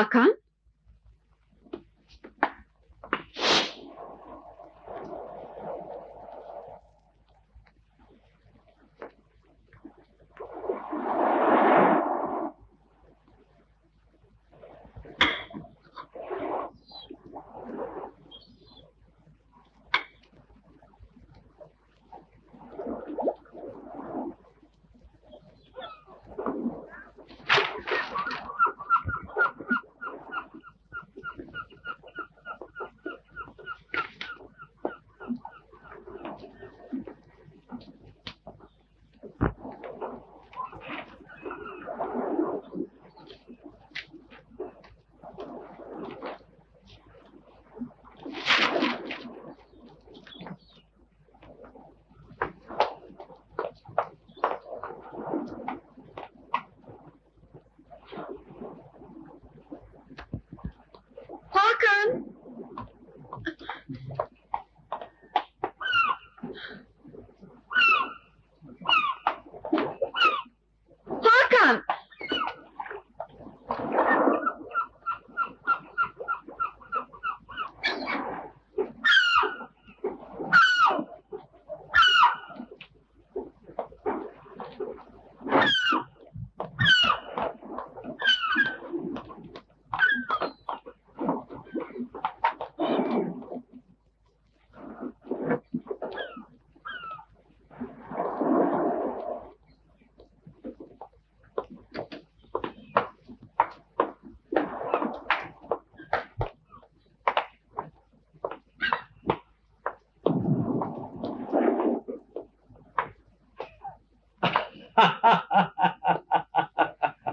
Hakan?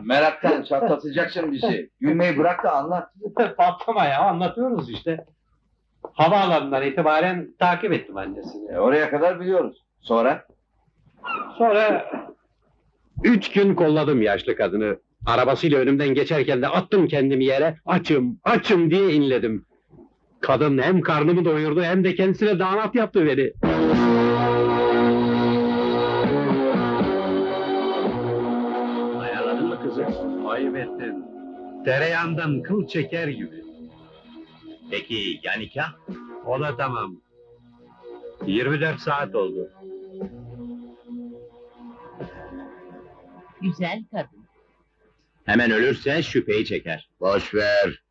Meraktan çatlatacaksın bizi. Gülmeyi bırak da anlat. Patlama ya anlatıyoruz işte. Havaalanından itibaren takip ettim annesini. E, oraya kadar biliyoruz. Sonra? Sonra üç gün kolladım yaşlı kadını. Arabasıyla önümden geçerken de attım kendimi yere. Açım, açım diye inledim. Kadın hem karnımı doyurdu hem de kendisine damat yaptı beni. Ayıp ettin. Tereyağından kıl çeker gibi. Peki ya nikah? O da tamam. 24 saat oldu. Güzel kadın. Hemen ölürse şüpheyi çeker. Boş ver.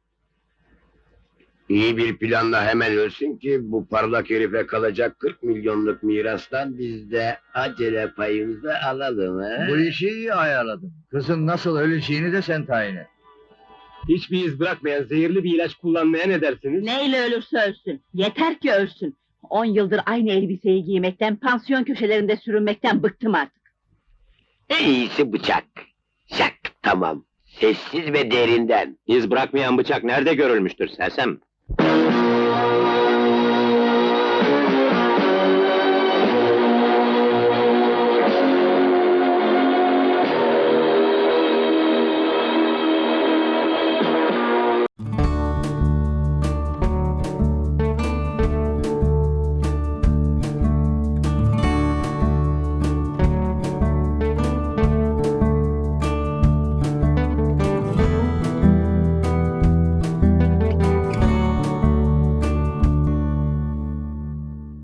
İyi bir planla hemen ölsün ki bu parlak herife kalacak 40 milyonluk mirastan biz de acele payımızı alalım he? Bu işi iyi ayarladım. Kızın nasıl öleceğini de sen tayin et. Hiçbir iz bırakmayan zehirli bir ilaç kullanmaya ne dersiniz? Neyle ölürse ölsün. Yeter ki ölsün. On yıldır aynı elbiseyi giymekten, pansiyon köşelerinde sürünmekten bıktım artık. En iyisi bıçak. Şak tamam. Sessiz ve derinden. İz bırakmayan bıçak nerede görülmüştür sersem? Thank you.